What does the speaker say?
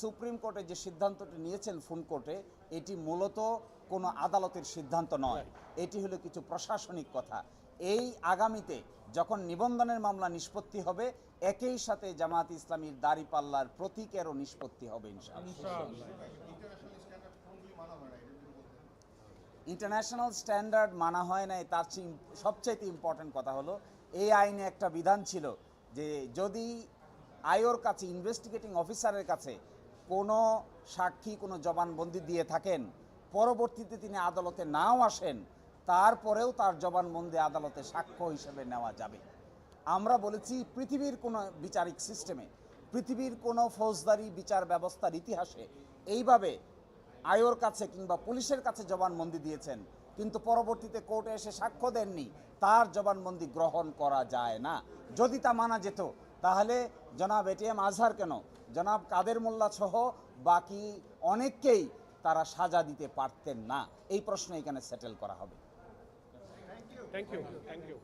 Supreme কোর্টে যে সিদ্ধান্তটি নিয়েছেন ফুন কোর্টে এটি মূলত কোনো আদালতের সিদ্ধান্ত নয়। এটি হলো কিছু প্রশাসনিক কথা। এই আগামীতে যখন নিবন্ধনের মামলা নিষ্পত্তি হবে একই সাথে জামাত ইসলামীর দাড়িপাল্লার প্রতীকেরও নিষ্পত্তি হবে ইন্টারন্যাশনাল স্ট্যান্ডার্ড মানা হয় নাই তার সবচাইতে ইম্পর্টেন্ট কথা হলো এই আইনে একটা বিধান ছিল যে যদি আয়োর কাছে ইনভেস্টিগেটিং অফিসারের কাছে কোনো সাক্ষী, কোনো জবানবন্দি দিয়ে থাকেন। পরবর্তীতে তিনি আদালতে নাও আসেন, তারপরেও তার জবানবন্দি আদালতে সাক্ষ্য হিসেবে নেওয়া যাবে। আমরা বলেছি, পৃথিবীর কোনো বিচারিক সিস্টেমে, পৃথিবীর কোনো ফৌজদারি বিচার ব্যবস্থার ইতিহাসে এইভাবে আয়োর কাছে কিংবা পুলিশের কাছে জবানবন্দি দিয়েছেন। কিন্তু পরবর্তীতে কোর্টে এসে সাক্ষ্য দেননি, তার জবানবন্দি গ্রহণ করা যায় না। যদি তা মানা যেত তাহলে জনাব এটিএম আজহার কেন? জনাব কাদের মোল্লা সহ বাকি অনেককেই তারা সাজা দিতে পারতেন না। এই প্রশ্ন এখানে সেটেল করা হবে। Thank you thank you